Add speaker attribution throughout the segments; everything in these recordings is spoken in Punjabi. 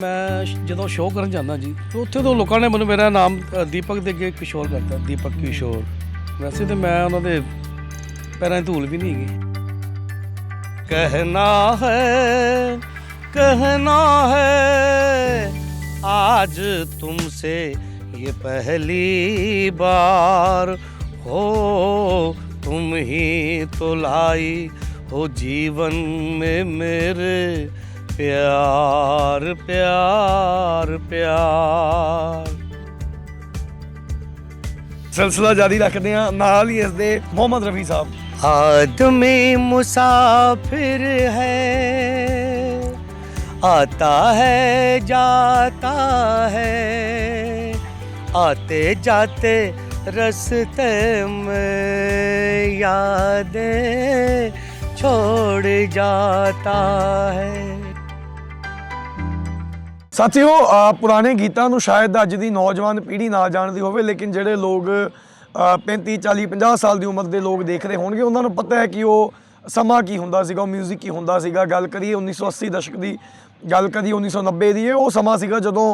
Speaker 1: ਮੈਂ ਸ਼- ਜਦੋਂ ਸ਼ੋਅ ਕਰਨ ਜਾਂਦਾ ਜੀ ਤੇ ਉੱਥੇ ਤੋਂ ਲੋਕਾਂ ਨੇ ਮੈਨੂੰ ਮੇਰਾ ਨਾਮ ਅ, ਦੀਪਕ ਦੇ ਅੱਗੇ ਕਿਸ਼ੋਰ ਕਰਤਾ ਦੀਪਕ ਕਿਸ਼ੋਰ ਵੈਸੇ ਤੇ ਮੈਂ ਉਹਨਾਂ ਦੇ ਪੈਰਾਂ 'ਚ ਧੂਲ ਵੀ ਨਹੀਂ ਹੈਗੀ ਕਹਿਣਾ ਹੈ कहना है आज तुमसे ये पहली बार हो तुम ही तो लाई हो जीवन में मेरे प्यार प्यार प्यार
Speaker 2: ਸਿਲਸਿਲਾ ਜਾਰੀ ਰੱਖਦੇ ਹਾਂ ਨਾਲ ਹੀ ਇਸ ਦੇ ਮੁਹੰਮਦ ਰਫੀ ਸਾਹਿਬ
Speaker 1: आदमी मुसाफिर है आता है जाता है आते जाते रस्ते में यादें छोड़ जाता है
Speaker 2: ਸਾਥੀਓ ਅਹ ਪੁਰਾਣੇ ਗੀਤਾਂ ਨੂੰ ਸ਼ਾਇਦ ਅੱਜ ਦੀ ਨੌਜਵਾਨ ਪੀੜ੍ਹੀ ਨਾ ਜਾਣਦੀ ਹੋਵੇ ਲੇਕਿਨ ਜਿਹੜੇ ਲੋਕ ਅਹ 35 40 50 ਸਾਲ ਦੀ ਉਮਰ ਦੇ ਲੋਕ ਦੇਖਦੇ ਹੋਣਗੇ ਉਹਨਾਂ ਨੂੰ ਪਤਾ ਹੈ ਕਿ ਉਹ ਸਮਾਂ ਕੀ ਹੁੰਦਾ ਸੀਗਾ ਉਹ 뮤직 ਕੀ ਹੁੰਦਾ ਸੀਗਾ ਗੱਲ ਕਰੀਏ 1980 ਦਸ਼ਕ ਦੀ ਗੱਲ ਕਰੀਏ 1990 ਦੀ ਇਹ ਉਹ ਸਮਾਂ ਸੀਗਾ ਜਦੋਂ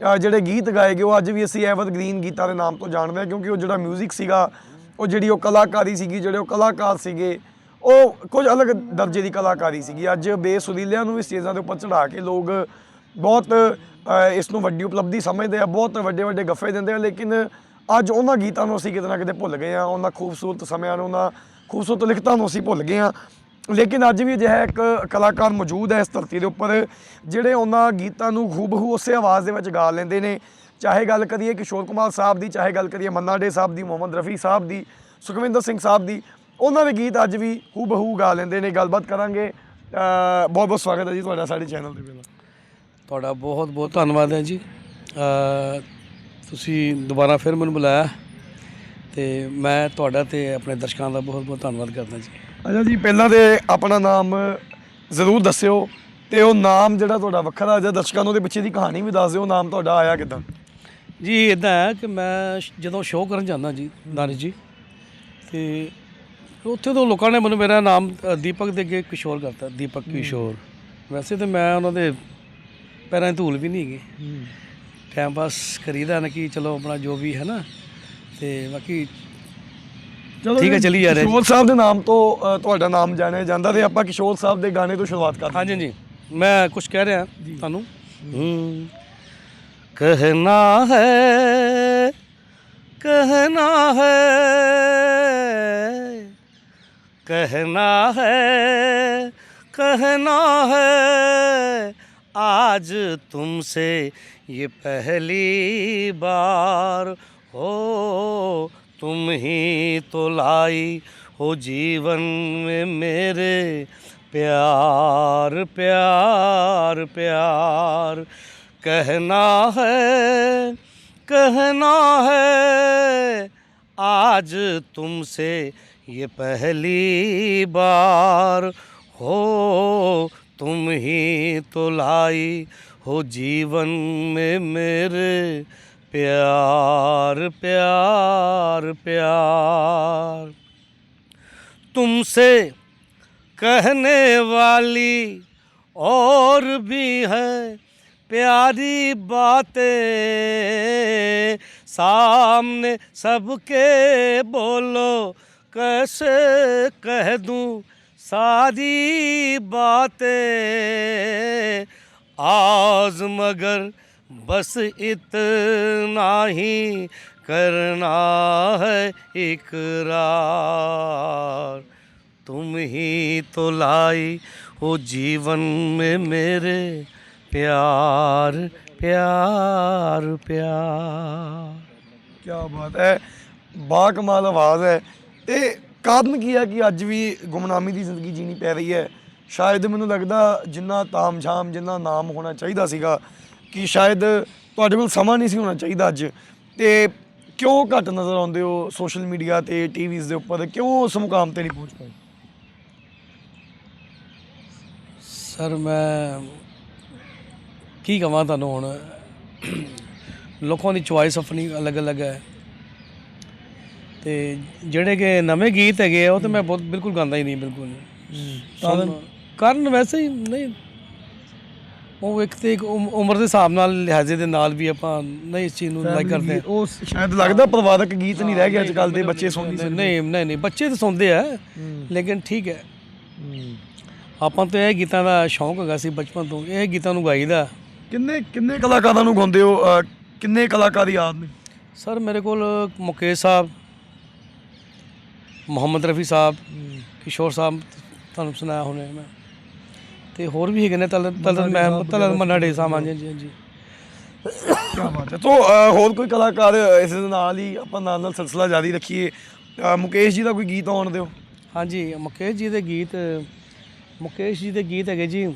Speaker 2: ਅਹ ਜਿਹੜੇ ਗੀਤ ਗਾਏ ਗਏ ਉਹ ਅੱਜ ਵੀ ਅਸੀਂ ਐਵਰਗ੍ਰੀਨ ਗੀਤਾਂ ਦੇ ਨਾਮ ਤੋਂ ਜਾਣਦੇ ਹਾਂ ਕਿਉਂਕਿ ਉਹ ਜਿਹੜਾ 뮤직 ਸੀਗਾ ਉਹ ਜਿਹੜੀ ਉਹ ਕਲਾਕਾਰੀ ਸੀਗੀ ਜਿਹੜੇ ਉਹ ਕਲਾਕਾਰ ਸੀਗੇ ਉਹ ਕੁਝ ਅਲੱਗ ਦਰਜੇ ਦੀ ਕਲਾਕਾਰੀ ਸੀਗੀ ਅੱਜ ਬੇਸੁਰੀਲਿਆਂ ਨੂੰ ਵੀ ਸਟੇਜਾਂ ਦੇ ਉੱਪਰ ਚੜਾ ਕੇ ਲੋਕ ਬਹੁਤ ਇਸ ਨੂੰ ਵੱਡੀ ਉਪਲਬਧੀ ਸਮਝਦੇ ਆ, ਬਹੁਤ ਵੱਡੇ ਵੱਡੇ ਗੱਫੇ ਦਿੰਦੇ ਆ, ਲੇਕਿਨ ਅੱਜ ਉਹਨਾਂ ਗੀਤਾਂ ਨੂੰ ਅਸੀਂ ਕਿਤੇ ਨਾ ਕਿਤੇ ਭੁੱਲ ਗਏ ਆ, ਉਹਨਾਂ ਖੂਬਸੂਰਤ ਸਮਿਆਂ ਨੂੰ, ਉਹਨਾਂ ਖੂਬਸੂਰਤ ਲਿਖਤਾਂ ਨੂੰ ਅਸੀਂ ਭੁੱਲ ਗਏ ਆ। ਲੇਕਿਨ ਅੱਜ ਵੀ ਅਜਿਹਾ ਇੱਕ ਕਲਾਕਾਰ ਮੌਜੂਦ ਹੈ ਇਸ ਧਰਤੀ ਦੇ ਉੱਪਰ, ਜਿਹੜੇ ਉਹਨਾਂ ਗੀਤਾਂ ਨੂੰ ਖੂਬਹੂ ਉਸੇ ਆਵਾਜ਼ ਦੇ ਵਿੱਚ ਗਾ ਲੈਂਦੇ ਨੇ। ਚਾਹੇ ਗੱਲ ਕਰੀਏ ਕਿਸ਼ੋਰ ਕੁਮਾਰ ਸਾਹਿਬ ਦੀ, ਚਾਹੇ ਗੱਲ ਕਰੀਏ ਮੰਨਾ ਡੇ ਸਾਹਿਬ ਦੀ, ਮੁਹੰਮਦ ਰਫੀ ਸਾਹਿਬ ਦੀ, ਸੁਖਵਿੰਦਰ ਸਿੰਘ ਸਾਹਿਬ ਦੀ, ਉਹਨਾਂ ਦੇ ਗੀਤ ਅੱਜ ਵੀ ਹੂ ਬਹੂ ਗਾ ਲੈਂਦੇ ਨੇ। ਗੱਲਬਾਤ ਕਰਾਂਗੇ। ਬਹੁਤ ਬਹੁਤ ਸਵਾਗਤ ਹੈ ਜੀ ਤੁਹਾਡਾ ਸਾਡੇ ਚੈਨਲ ਦੇ ਵਿੱਚ।
Speaker 1: ਤੁਹਾਡਾ ਬਹੁਤ ਬਹੁਤ ਧੰਨਵਾਦ ਹੈ ਜੀ। ਅ, ਤੁਸੀਂ ਦੁਬਾਰਾ ਫਿਰ ਮੈਨੂੰ ਬੁਲਾਇਆ ਤੇ ਮੈਂ ਤੁਹਾਡਾ ਤੇ ਆਪਣੇ ਦਰਸ਼ਕਾਂ ਦਾ ਬਹੁਤ ਬਹੁਤ ਧੰਨਵਾਦ ਕਰਦਾ ਜੀ।
Speaker 2: ਅੱਛਾ ਜੀ ਪਹਿਲਾਂ ਤੇ ਆਪਣਾ ਨਾਮ ਜ਼ਰੂਰ ਦੱਸਿਓ ਤੇ ਉਹ ਨਾਮ ਜਿਹੜਾ ਤੁਹਾਡਾ ਵੱਖਰਾ ਜਾਂ ਦਰਸ਼ਕਾਂ ਨੂੰ ਉਹਦੇ ਪਿੱਛੇ ਦੀ ਕਹਾਣੀ ਵੀ ਦੱਸ ਦਿਓ ਨਾਮ ਤੁਹਾਡਾ ਆਇਆ ਕਿਦਾਂ?
Speaker 1: ਜੀ ਇਦਾਂ ਹੈ ਕਿ ਮੈਂ ਜਦੋਂ ਸ਼ੋਅ ਕਰਨ ਜਾਂਦਾ ਜੀ ਦਾਨਿਸ਼ ਜੀ ਤੇ ਉੱਥੇ ਤੋਂ ਲੋਕਾਂ ਨੇ ਮੈਨੂੰ ਮੇਰਾ ਨਾਮ ਦੀਪਕ ਦੇ ਅੱਗੇ ਕਿਸ਼ੋਰ ਕਰਤਾ ਦੀਪਕ ਕਿਸ਼ੋਰ। ਵੈਸੇ ਤੇ ਮੈਂ ਉਹਨਾਂ ਦੇ ਪੈਰਾਂ 'ਚ ਧੂਲ ਵੀ ਨਹੀਂ ਹੈਗੀ ਟਾਈਮ ਪਾਸ ਕਰੀਦਾ ਨਾ ਕਿ ਚਲੋ ਆਪਣਾ ਜੋ ਵੀ ਹੈ ਨਾ ਤੇ ਬਾਕੀ
Speaker 2: ਚਲੋ
Speaker 1: ਠੀਕ ਹੈ, ਚੱਲੀ ਜਾ ਰਿਹਾ ਜੀ।
Speaker 2: ਕਿਸ਼ੋਰ ਸਾਹਿਬ ਦੇ ਨਾਮ ਤੋਂ ਅ, ਤੁਹਾਡਾ ਨਾਮ ਜਾਣਿਆ ਜਾਂਦਾ ਤੇ ਆਪਾਂ ਕਿਸ਼ੋਰ ਸਾਹਿਬ ਦੇ ਗਾਣੇ ਤੋਂ ਸ਼ੁਰੂਆਤ ਕਰਦੇ
Speaker 1: ਹਾਂਜੀ ਜੀ ਮੈਂ ਕੁਝ ਕਹਿ ਰਿਹਾ ਤੁਹਾਨੂੰ ਹੂੰ कहना है कहना है कहना है कहना है आज तुमसे ये पहली बार हो। तुम ही तो लाई हो जीवन में मेरे प्यार प्यार प्यार। कहना है कहना है, आज तुमसे ये पहली बार हो। तुम ही तो लाई हो जीवन में मेरे प्यार प्यार प्यार। तुमसे कहने वाली और भी है प्यारी बातें। सामने सबके बोलो, कैसे कह दूँ सारी बातें आज मगर बस इतना ही करना है इकरार। तुम ही तो लाई हो जीवन में मेरे प्यार प्यार प्यार।
Speaker 2: क्या बात है? बाकमाल आवाज़ है। ये ਕਾਰਨ ਕੀ ਹੈ ਕਿ ਅੱਜ ਵੀ ਗੁੰਮਨਾਮੀ ਦੀ ਜ਼ਿੰਦਗੀ ਜੀਣੀ ਪੈ ਰਹੀ ਹੈ? ਸ਼ਾਇਦ ਮੈਨੂੰ ਲੱਗਦਾ ਜਿੰਨਾ ਤਾਮਝਾਮ, ਜਿੰਨਾ ਨਾਮ ਹੋਣਾ ਚਾਹੀਦਾ ਸੀਗਾ ਕਿ ਸ਼ਾਇਦ ਤੁਹਾਡੇ ਕੋਲ ਸਮਾਂ ਨਹੀਂ ਸੀ ਹੋਣਾ ਚਾਹੀਦਾ ਅੱਜ। ਤੇ ਕਿਉਂ ਘੱਟ ਨਜ਼ਰ ਆਉਂਦੇ ਹੋ ਸੋਸ਼ਲ ਮੀਡੀਆ ਤੇ, ਟੀਵੀਜ਼ ਦੇ ਉੱਪਰ? ਕਿਉਂ ਉਸ ਮੁਕਾਮ ਤੇ ਨਹੀਂ ਪਹੁੰਚ ਪਾਏ?
Speaker 1: ਸਰ, ਮੈਂ ਕੀ ਕਹਾਂ ਤੁਹਾਨੂੰ ਹੁਣ? ਲੋਕਾਂ ਦੀ ਚੁਆਇਸ ਆਪਣੀ ਅਲੱਗ-ਅਲੱਗ ਹੈ। ਤੇ ਜਿਹੜੇ ਕਿ ਨਵੇਂ ਗੀਤ ਹੈਗੇ ਆ ਉਹ ਤੇ ਮੈਂ ਬਹੁਤ ਬਿਲਕੁਲ ਗਾਉਂਦਾ ਹੀ ਨਹੀਂ ਬਿਲਕੁਲ।
Speaker 2: ਕਾਰਨ?
Speaker 1: ਕਾਰਨ ਵੈਸੇ ਹੀ ਨਹੀਂ। ਉਹ ਇੱਕ ਤੇ ਇੱਕ ਉਮ- ਉਮਰ ਦੇ ਹਿਸਾਬ ਨਾਲ ਲਿਹਾਜ਼ੇ ਦੇ ਨਾਲ ਵੀ ਆਪਾਂ ਨਹੀਂ ਇਸ ਚੀਜ਼ ਨੂੰ ਲਾਈਕ ਕਰਦੇ ਹਾਂ।
Speaker 2: ਉਹ ਸ਼ਾਇਦ ਲੱਗਦਾ ਪਰਿਵਾਰਕ ਗੀਤ ਨਹੀਂ ਰਹਿ ਗਿਆ ਅੱਜ ਕੱਲ ਦੇ ਬੱਚੇ ਸੁਣਦੇ
Speaker 1: ਨਹੀਂ ਨਹੀਂ ਨਹੀਂ ਨਹੀਂ ਬੱਚੇ ਤਾਂ ਸੁਣਦੇ ਆ ਲੇਕਿਨ ਠੀਕ ਹੈ। ਆਪਾਂ ਤੋਂ ਇਹ ਗੀਤਾਂ ਦਾ ਸ਼ੌਂਕ ਹੈਗਾ ਸੀ ਬਚਪਨ ਤੋਂ ਇਹ ਗੀਤਾਂ ਨੂੰ ਗਾਈਦਾ।
Speaker 2: ਕਿੰਨੇ ਕਿੰਨੇ ਕਲਾਕਾਰਾਂ ਨੂੰ ਗਾਉਂਦੇ ਹੋ? ਅਹ, ਕਿੰਨੇ ਕਲਾਕਾਰ ਯਾਦ ਨੇ?
Speaker 1: ਸਰ ਮੇਰੇ ਕੋਲ ਮੁਕੇਸ਼ ਸਾਹਿਬ ਮੁਹੰਮਦ ਰਫੀ ਸਾਹਿਬ ਕਿਸ਼ੋਰ ਸਾਹਿਬ ਤੁਹਾਨੂੰ ਸੁਣਾਇਆ ਹੋਣਾ ਮੈਂ ਤੇ ਹੋਰ ਵੀ ਹੈਗੇ ਨੇ ਤਲ ਤਲ ਮੈਂ ਤਲ ਮੰਨਾ ਡੇ ਸਾਹਿਬ ਹਾਂਜੀ ਹਾਂਜੀ ਹਾਂਜੀ
Speaker 2: ਕੀ ਬਾਤ ਹੈ ਤੋਂ ਅਹ, ਹੋਰ ਕੋਈ ਕਲਾਕਾਰ ਇਸ ਦੇ ਨਾਲ ਹੀ ਆਪਾਂ ਨਾਲ ਨਾਲ ਸਿਲਸਿਲਾ ਜਾਰੀ ਰੱਖੀਏ ਅਹ, ਮੁਕੇਸ਼ ਜੀ ਦਾ ਕੋਈ ਗੀਤ ਆਉਣ ਦਿਓ
Speaker 1: ਹਾਂਜੀ ਮੁਕੇਸ਼ ਜੀ ਦੇ ਗੀਤ ਮੁਕੇਸ਼ ਜੀ ਦੇ ਗੀਤ ਹੈਗੇ ਜੀ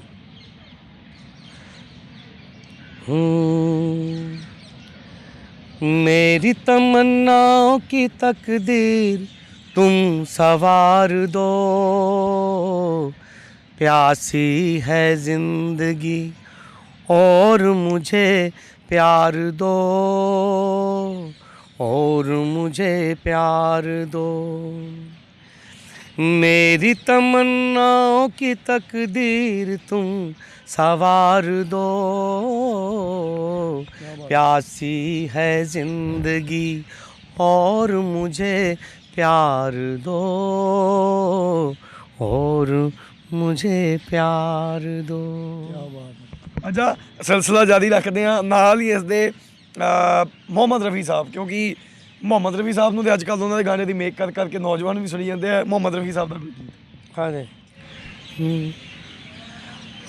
Speaker 1: हम्म, मेरी तमन्नाओं की तकदीर तुम सवार दो प्यासी है जिंदगी और मुझे प्यार दो और मुझे प्यार दो मेरी तमन्नाओं की तकदीर तुम सवार दो प्यासी है जिंदगी और मुझे प्यार दो और मुझे प्यार दो
Speaker 2: ਅੱਛਾ ਸਿਲਸਿਲਾ ਜਾਰੀ ਰੱਖਦੇ ਆ ਨਾਲ ਹੀ ਇਸ ਦੇ ਅਹ, ਮੁਹੰਮਦ ਰਫੀ ਸਾਹਿਬ ਕਿਉਂਕਿ ਮੁਹੰਮਦ ਰਫੀ ਸਾਹਿਬ ਨੂੰ ਤੇ ਅੱਜ ਕੱਲ ਉਹਨਾਂ ਦੇ ਗਾਣੇ ਦੀ ਮੇਕ ਕਰ ਕਰਕੇ ਨੌਜਵਾਨ ਵੀ ਸੁਣੀ ਜਾਂਦੇ ਆ ਮੁਹੰਮਦ ਰਫੀ ਸਾਹਿਬ ਦਾ ਕੋਈ ਗੀਤ
Speaker 1: हाँ जी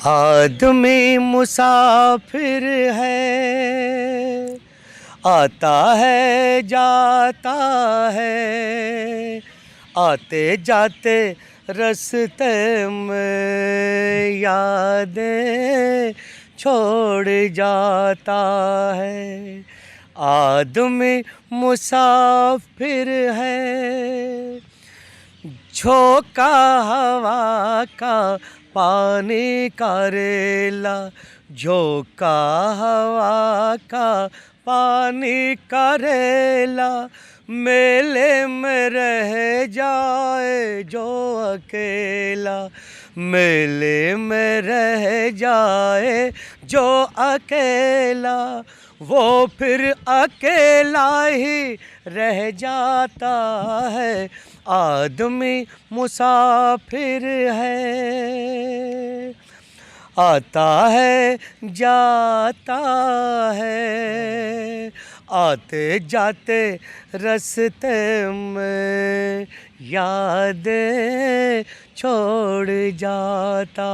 Speaker 1: आदमी मुसाफिर है आता है, जाता है। आते जाते रस्ते में यादें छोड़ जाता है। आदमी मुसाफिर है, झोंका हवा का पानी का रेला झोंका हवा का पानी करेला, मेले में रह जाए जो अकेला, मेले में रह जाए जो अकेला, वो फिर अकेला ही रह जाता है, आदमी मुसाफिर है। आता है, जाता है। आते जाते रस्ते में यादें छोड़ जाता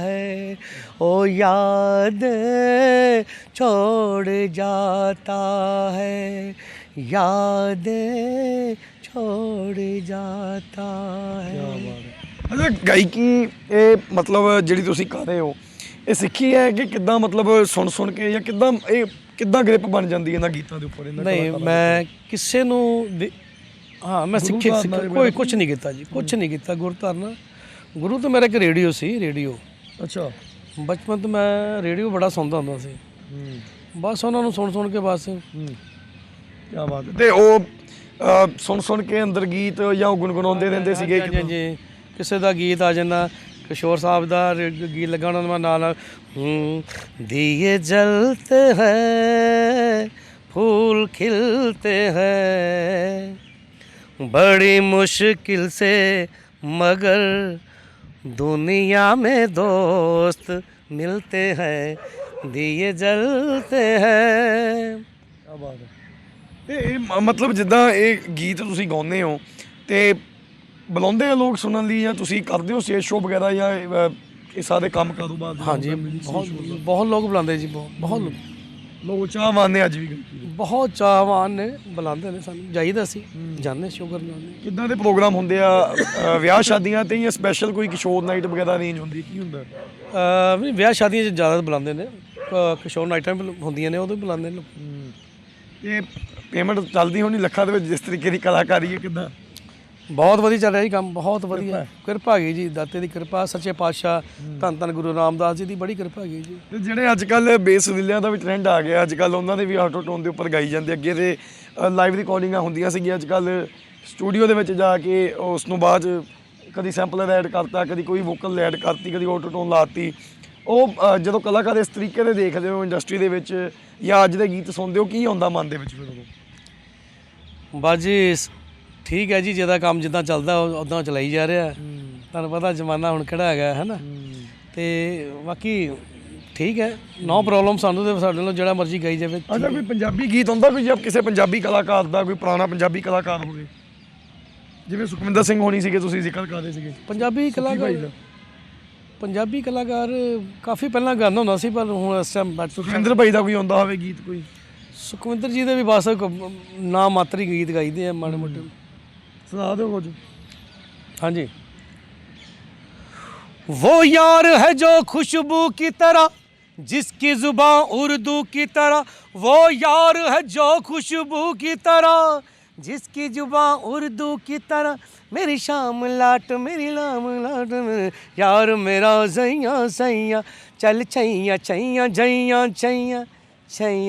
Speaker 1: है। ओ यादें छोड़ जाता है, यादें छोड़ जाता है।
Speaker 2: ਅੱਛਾ ਗਾਇਕੀ ਇਹ ਮਤਲਬ ਜਿਹੜੀ ਤੁਸੀਂ ਕਰ ਰਹੇ ਹੋ ਇਹ ਸਿੱਖੀ ਹੈ ਕਿ ਕਿੱਦਾਂ ਮਤਲਬ ਸੁਣ ਸੁਣ ਕੇ ਜਾਂ ਕਿੱਦਾਂ ਇਹ ਕਿੱਦਾਂ ਗ੍ਰਿਪ ਬਣ ਜਾਂਦੀ ਹੈ ਇਹਨਾਂ ਗੀਤਾਂ ਦੇ ਉੱਪਰ ਇਹਨਾਂ
Speaker 1: ਨਹੀਂ ਮੈਂ ਕਿਸੇ ਨੂੰ ਦੇ- ਹਾਂ ਮੈਂ
Speaker 2: ਗੁਰੂ
Speaker 1: ਸਿੱਖੇ
Speaker 2: ਦੇ
Speaker 1: ਕੋਈ ਕੁਝ ਨਹੀਂ ਕੀਤਾ ਜੀ ਕੁਝ ਨਹੀਂ ਕੀਤਾ ਗੁਰੂ ਧਾਰਨਾ ਗੁਰੂ ਤਾਂ ਮੇਰਾ ਇੱਕ ਰੇਡੀਓ ਸੀ ਰੇਡੀਓ?
Speaker 2: ਅੱਛਾ।
Speaker 1: ਬਚਪਨ ਤੋਂ ਮੈਂ ਰੇਡੀਓ ਬੜਾ ਸੁਣਦਾ ਹੁੰਦਾ ਸੀ।
Speaker 2: ਹੂੰ।
Speaker 1: ਬਸ ਉਹਨਾਂ ਨੂੰ ਸੁਣ ਸੁਣ ਕੇ ਬਸ।
Speaker 2: ਹੂੰ। ਕੀ ਬਾਤ ਹੈ। ਤੇ ਉਹ ਅਹ, ਸੁਣ ਸੁਣ ਕੇ ਅੰਦਰ ਗੀਤ ਜਾਂ ਉਹ ਗੁੰਗੁਣਾਉਂਦੇ ਰਹਿੰਦੇ ਸੀਗੇ
Speaker 1: ਹਾਂਜੀ, ਹਾਂਜੀ। ਕਿਸੇ ਦਾ ਗੀਤ ਆ ਜਾਂਦਾ ਕਿਸ਼ੋਰ ਸਾਹਿਬ ਦਾ ਰੇ- ਗੀਤ ਲੱਗਾ ਉਹਨਾਂ ਦਾ ਨਾਲ ਨਾਲ ਹੂੰ ਦੀਏ ਜਲਤੇ ਹੈ फूल खिलते हैं बड़ी मुश्किल से मगर दुनिया में दोस्त मिलते हैं दिए जलते हैं
Speaker 2: ਕੀ ਬਾਤ ਹੈ ਤੇ ਇਹ ਮ- ਮਤਲਬ ਜਿੱਦਾਂ ਇਹ ਗੀਤ ਤੁਸੀਂ ਗਾਉਂਦੇ ਹੋ ਤੇ ਬੁਲਾਉਂਦੇ ਆ ਲੋਕ ਸੁਣਨ ਲਈ ਜਾਂ ਤੁਸੀਂ ਕਰਦੇ ਹੋ ਸਟੇਜ ਸ਼ੋਅ ਵਗੈਰਾ ਜਾਂ ਇਹ, ਅਹ, ਇਹ ਸਾਰੇ ਕੰਮ ਕਾਰੋਬਾਰ ਦੇ
Speaker 1: ਹਾਂਜੀ ਬਹੁਤ ਬਹੁਤ ਲੋਕ ਬੁਲਾਉਂਦੇ ਜੀ ਬਹੁਤ ਬਹੁਤ ਲੋਕ।
Speaker 2: ਲੋਕ ਚਾਹਵਾਨ ਨੇ ਅੱਜ ਵੀ।
Speaker 1: ਬਹੁਤ ਚਾਹਵਾਨ ਨੇ ਬੁਲਾਉਂਦੇ ਨੇ ਸਾਨੂੰ। ਜਾਈਦਾ ਸੀ ਜਾਂਦੇ ਸ਼ੁਕਰ ਜਾਂਦੇ
Speaker 2: ਕਿੱਦਾਂ ਦੇ ਪ੍ਰੋਗਰਾਮ ਹੁੰਦੇ ਆ? ਅਹ, ਵਿਆਹ ਸ਼ਾਦੀਆਂ ਤੇ ਜਾਂ ਸਪੈਸ਼ਲ ਕੋਈ ਕਿਸ਼ੋਰ ਨਾਈਟ ਵਗੈਰਾ ਅਰੇਂਜ ਹੁੰਦੀ ਕੀ ਹੁੰਦਾ?
Speaker 1: ਅਹ ਵੀ ਵਿਆਹ ਸ਼ਾਦੀਆਂ 'ਚ ਜ਼ਿਆਦਾ ਬੁਲਾਉਂਦੇ ਨੇ। ਕਿਸ਼ੋਰ ਨਾਈਟਾਂ ਵੀ ਹੁੰਦੀਆਂ ਨੇ ਉਦੋਂ ਵੀ ਬੁਲਾਉਂਦੇ ਨੇ ਲੋਕ।
Speaker 2: ਇਹ ਪੇਮੈਂਟ ਚੱਲਦੀ ਹੋਣੀ ਲੱਖਾਂ ਦੇ ਵਿੱਚ ਜਿਸ ਤਰੀਕੇ ਦੀ ਕਲਾਕਾਰੀ ਹੈ ਕਿੱਦਾਂ?
Speaker 1: ਬਹੁਤ ਵਧੀਆ ਚੱਲ ਰਿਹਾ ਜੀ ਕੰਮ ਬਹੁਤ ਵਧੀਆ। ਕਿਰਪਾ ਹੈਗੀ ਜੀ ਦਾਤੇ ਦੀ ਕਿਰਪਾ ਸੱਚੇ ਪਾਤਸ਼ਾਹ ਧੰਨ ਧੰਨ ਗੁਰੂ ਰਾਮਦਾਸ ਜੀ ਦੀ ਬੜੀ ਕਿਰਪਾ ਹੈਗੀ ਜੀ।
Speaker 2: ਤੇ ਜਿਹੜੇ ਅੱਜ ਕੱਲ ਬੇਸ ਵਿਲਿਆਂ ਦਾ ਵੀ ਟ੍ਰੈਂਡ ਆ ਗਿਆ ਅੱਜ ਕੱਲ ਉਹਨਾਂ ਦੇ ਵੀ ਆਟੋ ਟੋਨ ਦੇ ਉੱਪਰ ਗਾਈ ਜਾਂਦੇ ਅੱਗੇ ਤੇ ਲਾਈਵ ਰਿਕਾਰਡਿੰਗਾਂ ਹੁੰਦੀਆਂ ਸੀਗੀਆਂ ਅੱਜ ਕੱਲ ਸਟੂਡੀਓ ਦੇ ਵਿੱਚ ਜਾ ਕੇ ਉਸ ਨੂੰ ਬਾਅਦ ਕਦੀ ਸੈਂਪਲਰ ਐਡ ਕਰਤਾ ਕਦੀ ਕੋਈ ਵੋਕਲ ਐਡ ਕਰਤੀ ਕਦੀ ਆਟੋ ਟੋਨ ਲਾਤੀ। ਉਹ ਜਦੋਂ ਕਲਾਕਾਰ ਇਸ ਤਰੀਕੇ ਦੇ ਦੇਖਦੇ ਹੋ ਇੰਡਸਟਰੀ ਦੇ ਵਿੱਚ ਜਾਂ ਅੱਜ ਦੇ ਗੀਤ ਸੁਣਦੇ ਹੋ ਕੀ ਆਉਂਦਾ ਮਨ ਦੇ ਵਿੱਚ ਫਿਰ ਉਦੋਂ?
Speaker 1: ਬਾਜੀ ਠੀਕ ਹੈ ਜੀ ਜਿਹਦਾ ਕੰਮ ਜਿੱਦਾਂ ਚੱਲਦਾ ਉਦਾਂ ਚਲਾਈ ਜਾ ਰਿਹਾ। ਤੁਹਾਨੂੰ ਪਤਾ ਜ਼ਮਾਨਾ ਹੁਣ ਕਿਹੜਾ ਹੈਗਾ ਹੈ। ਨਾ ਤੇ ਬਾਕੀ ਠੀਕ ਹੈ ਨੋ ਪ੍ਰੋਬਲਮ ਸਾਨੂੰ ਤੇ ਸਾਡੇ ਨਾਲ ਜਿਹੜਾ ਮਰਜ਼ੀ ਗਾਈ ਜਾਵੇ।
Speaker 2: ਅੱਛਾ ਕੋਈ ਪੰਜਾਬੀ ਗੀਤ ਹੁੰਦਾ ਕੋਈ ਜਾਂ ਕਿਸੇ ਪੰਜਾਬੀ ਕਲਾਕਾਰ ਦਾ ਕੋਈ ਪੁਰਾਣਾ ਪੰਜਾਬੀ ਕਲਾਕਾਰ ਹੋਵੇ? ਜਿਵੇਂ ਸੁਖਵਿੰਦਰ ਸਿੰਘ ਹੋਣੀ ਸੀਗੇ ਤੁਸੀਂ ਜ਼ਿਕਰ ਕਰਦੇ ਸੀਗੇ।
Speaker 1: ਪੰਜਾਬੀ ਕਲਾਕਾਰ। ਪੰਜਾਬੀ ਕਲਾਕਾਰ ਕਾਫੀ ਪਹਿਲਾਂ ਗਾਉਂਦਾ ਹੁੰਦਾ ਸੀ ਪਰ ਹੁਣ ਇਸ ਟਾਈਮ ਬੈਠ
Speaker 2: ਸੁਖਵਿੰਦਰ ਭਾਈ ਦਾ ਕੋਈ ਆਉਂਦਾ ਹੋਵੇ ਗੀਤ ਕੋਈ?
Speaker 1: ਸੁਖਵਿੰਦਰ ਜੀ ਦੇ ਵੀ ਬਸ ਨਾ ਮਾਤਰੀ ਗੀਤ ਗਾਈਦੇ ਆ ਮਾੜੇ ਮੋਟੇ।
Speaker 2: ਸੁਣਾ ਦਿਓ ਕੁਝ
Speaker 1: ਹਾਂਜੀ वो यार है जो खुशबू की तरह जिसकी जुबान उर्दू की तरह वो यार है जो खुशबू की तरह जिसकी जुबान उर्दू की तरह मेरी शाम लाट मेरी लाम लाट मेरे यार मेरा सैया सैया चल छैया छैया जैया छैया छैया